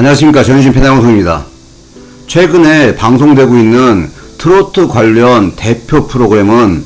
안녕하십니까 전유진 편향방송입니다. 최근에 방송되고 있는 트로트 관련 대표 프로그램은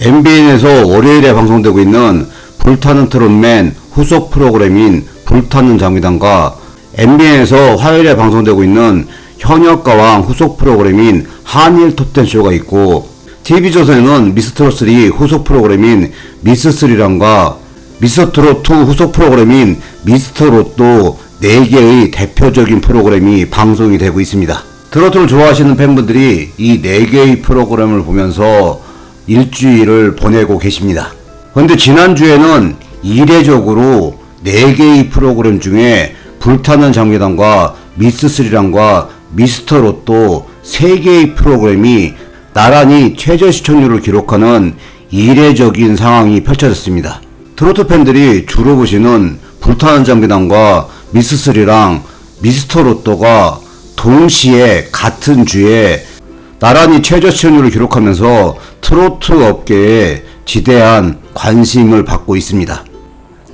MBN에서 월요일에 방송되고 있는 불타는 트롯맨 후속 프로그램인 불타는 장미단과 MBN에서 화요일에 방송되고 있는 현역가왕 후속 프로그램인 한일 톱텐 쇼가 있고 TV조선에는 미스트롯3 후속 프로그램인 미스3랑과 미스트롯2 후속 프로그램인 미스트롯도 4개의 대표적인 프로그램이 방송이 되고 있습니다. 트로트를 좋아하시는 팬분들이 이 4개의 프로그램을 보면서 일주일을 보내고 계십니다. 그런데 지난주에는 이례적으로 4개의 프로그램 중에 불타는 장미단과 미스3랑과 미스터 로또 3개의 프로그램이 나란히 최저 시청률을 기록하는 이례적인 상황이 펼쳐졌습니다. 트로트 팬들이 주로 보시는 불타는 장미단과 미스3랑 미스터 로또가 동시에 같은 주에 나란히 최저 시청률을 기록하면서 트로트 업계에 지대한 관심을 받고 있습니다.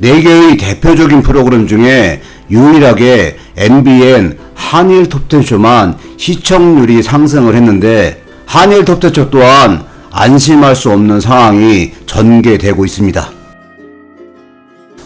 4개의 대표적인 프로그램 중에 유일하게 MBN 한일 톱텐쇼만 시청률이 상승을 했는데 한일 톱텐쇼 또한 안심할 수 없는 상황이 전개되고 있습니다.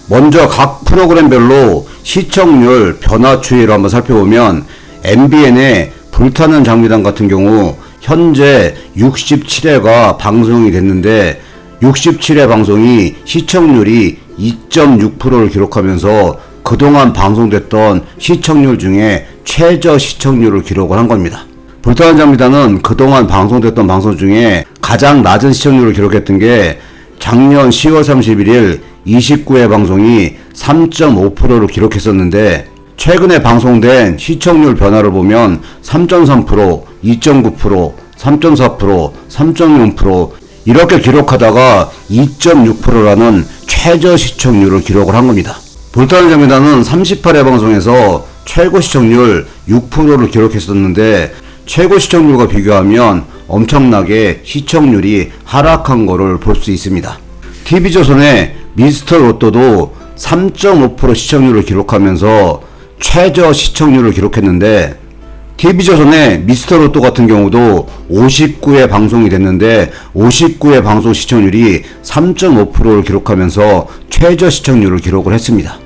먼저 각 프로그램별로 시청률 변화 추이를 한번 살펴보면 MBN의 불타는 장미단 같은 경우 현재 67회가 방송이 됐는데 67회 방송이 시청률이 2.6%를 기록하면서 그동안 방송됐던 시청률 중에 최저 시청률을 기록을 한 겁니다. 불타는 장미단은 그동안 방송됐던 방송 중에 가장 낮은 시청률을 기록했던 게 작년 10월 31일 29회 방송이 3.5%를 기록했었는데 최근에 방송된 시청률 변화를 보면 3.3%, 2.9%, 3.4%, 3.0% 이렇게 기록하다가 2.6%라는 최저 시청률을 기록을 한 겁니다. 불타는 장미단은 38회 방송에서 최고 시청률 6%를 기록했었는데 최고 시청률과 비교하면 엄청나게 시청률이 하락한 거를 볼 수 있습니다. TV조선의 미스터 로또도 3.5% 시청률을 기록하면서 최저 시청률을 기록했는데 TV조선의 미스터 로또 같은 경우도 59회 방송이 됐는데 59회 방송 시청률이 3.5%를 기록하면서 최저 시청률을 기록을 했습니다.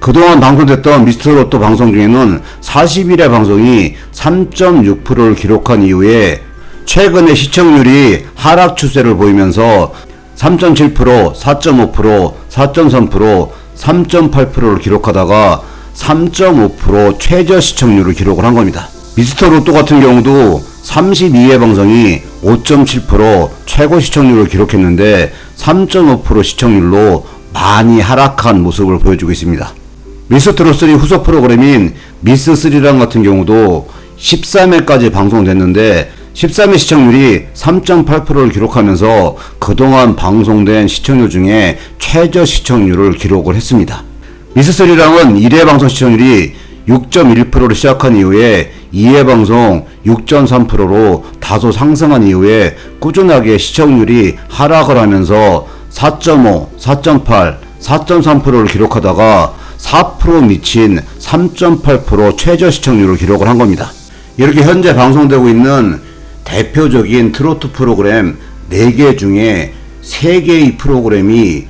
그동안 방송됐던 미스터 로또 방송 중에는 41회 방송이 3.6%를 기록한 이후에 최근에 시청률이 하락 추세를 보이면서 3.7%, 4.5%, 4.3%, 3.8%를 기록하다가 3.5% 최저 시청률을 기록을 한 겁니다. 미스터 로또 같은 경우도 32회 방송이 5.7% 최고 시청률을 기록했는데 3.5% 시청률로 많이 하락한 모습을 보여주고 있습니다. 미스트롯3 후속 프로그램인 미스3랑 같은 경우도 13회까지 방송됐는데 13회 시청률이 3.8%를 기록하면서 그동안 방송된 시청률 중에 최저 시청률을 기록을 했습니다. 미스3랑은 1회 방송 시청률이 6.1%로 시작한 이후에 2회 방송 6.3%로 다소 상승한 이후에 꾸준하게 시청률이 하락을 하면서 4.5, 4.8, 4.3%를 기록하다가 4% 미친 3.8% 최저 시청률을 기록을 한 겁니다. 이렇게 현재 방송되고 있는 대표적인 트로트 프로그램 4개 중에 3개의 프로그램이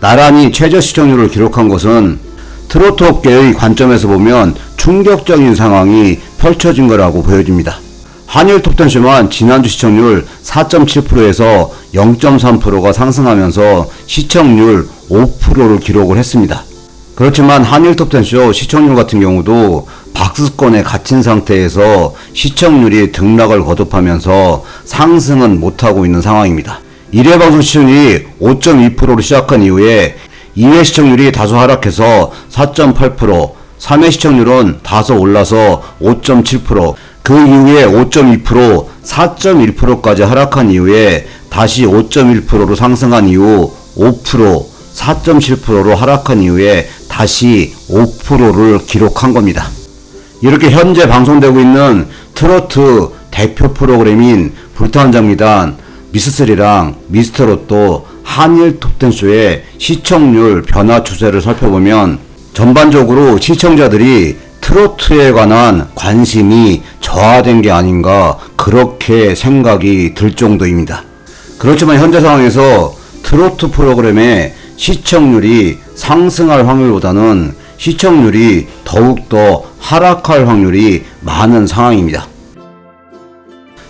나란히 최저 시청률을 기록한 것은 트로트 업계의 관점에서 보면 충격적인 상황이 펼쳐진 거라고 보여집니다. 한일 톱텐쇼만 지난주 시청률 4.7%에서 0.3%가 상승하면서 시청률 5%를 기록을 했습니다. 그렇지만 한일 톱텐쇼 시청률 같은 경우도 박스권에 갇힌 상태에서 시청률이 등락을 거듭하면서 상승은 못하고 있는 상황입니다. 1회 방송 시청률이 5.2%로 시작한 이후에 2회 시청률이 다소 하락해서 4.8%, 3회 시청률은 다소 올라서 5.7%, 그 이후에 5.2%, 4.1%까지 하락한 이후에 다시 5.1%로 상승한 이후 5%, 4.7%로 하락한 이후에 다시 5%를 기록한 겁니다. 이렇게 현재 방송되고 있는 트로트 대표 프로그램인 불타는 장미단, 미스쓰리랑 미스터롯도 한일 톱텐쇼의 시청률 변화 추세를 살펴보면 전반적으로 시청자들이 트로트에 관한 관심이 저하된 게 아닌가 그렇게 생각이 들 정도입니다. 그렇지만 현재 상황에서 트로트 프로그램의 시청률이 상승할 확률보다는 시청률이 더욱더 하락할 확률이 많은 상황입니다.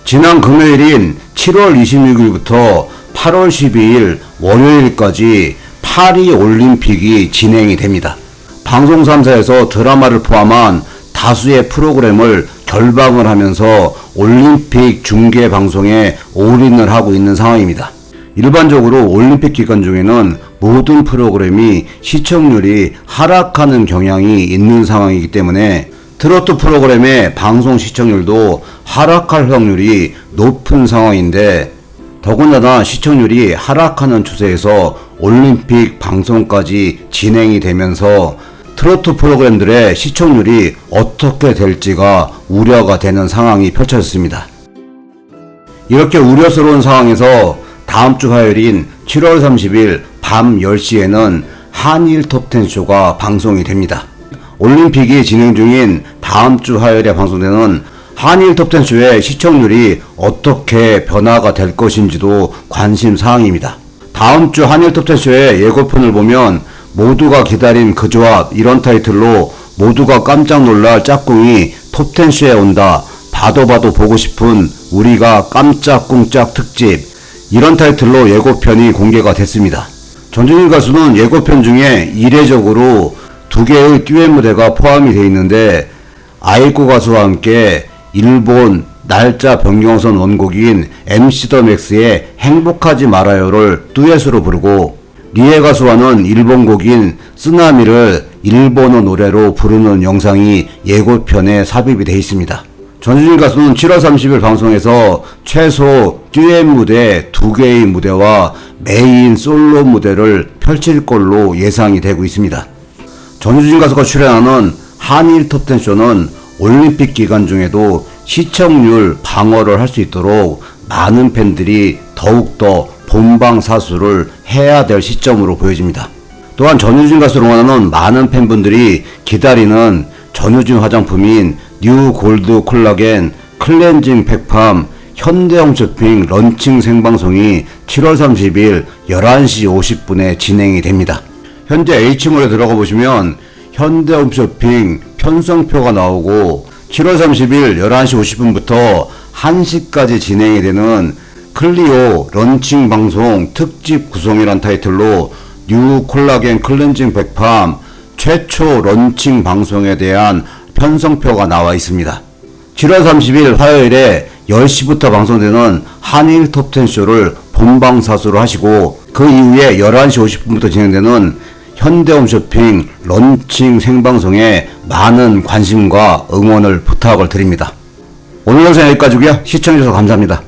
지난 금요일인 7월 26일부터 8월 12일 월요일까지 파리 올림픽이 진행이 됩니다. 방송 3사에서 드라마를 포함한 다수의 프로그램을 결방을 하면서 올림픽 중계 방송에 올인을 하고 있는 상황입니다. 일반적으로 올림픽 기간 중에는 모든 프로그램이 시청률이 하락하는 경향이 있는 상황이기 때문에 트로트 프로그램의 방송 시청률도 하락할 확률이 높은 상황인데 더군다나 시청률이 하락하는 추세에서 올림픽 방송까지 진행이 되면서 트로트 프로그램들의 시청률이 어떻게 될지가 우려가 되는 상황이 펼쳐졌습니다. 이렇게 우려스러운 상황에서 다음 주 화요일인 7월 30일 밤 10시에는 한일 톱10 쇼가 방송이 됩니다. 올림픽이 진행 중인 다음 주 화요일에 방송되는 한일 톱10 쇼의 시청률이 어떻게 변화가 될 것인지도 관심 사항입니다. 다음 주 한일 톱10 쇼의 예고편을 보면 모두가 기다린 그 조합 이런 타이틀로 모두가 깜짝 놀랄 짝꿍이 톱10 쇼에 온다. 봐도 봐도 보고 싶은 우리가 깜짝꿍짝 특집 이런 타이틀로 예고편이 공개가 됐습니다. 전준일 가수는 예고편 중에 이례적으로 두 개의 듀엣 무대가 포함이 되어 있는데 아이코 가수와 함께 일본 날짜 변경선 원곡인 MC 더 맥스의 행복하지 말아요를 듀엣으로 부르고 리에 가수와는 일본 곡인 쓰나미를 일본어 노래로 부르는 영상이 예고편에 삽입이 되어 있습니다. 전준일 가수는 7월 30일 방송에서 최소 듀엣 무대 두 개의 무대와 메인 솔로 무대를 펼칠 걸로 예상이 되고 있습니다. 전유진 가수가 출연하는 한일 톱텐 쇼는 올림픽 기간 중에도 시청률 방어를 할 수 있도록 많은 팬들이 더욱더 본방 사수를 해야 될 시점으로 보여집니다. 또한 전유진 가수를 원하는 많은 팬분들이 기다리는 전유진 화장품인 뉴 골드 콜라겐 클렌징 팩팜 현대형 쇼핑 런칭 생방송이 7월 30일 11시 50분에 진행이 됩니다. 현재 H몰에 들어가 보시면 현대홈 쇼핑 편성표가 나오고 7월 30일 11시 50분부터 1시까지 진행이 되는 클리오 런칭 방송 특집 구성이란 타이틀로 뉴 콜라겐 클렌징 백팜 최초 런칭 방송에 대한 편성표가 나와 있습니다. 7월 30일 화요일에 10시부터 방송되는 한일 톱10 쇼를 본방사수로 하시고 그 이후에 11시 50분부터 진행되는 현대홈 쇼핑 런칭 생방송에 많은 관심과 응원을 부탁을 드립니다. 오늘 영상 여기까지고요. 시청해주셔서 감사합니다.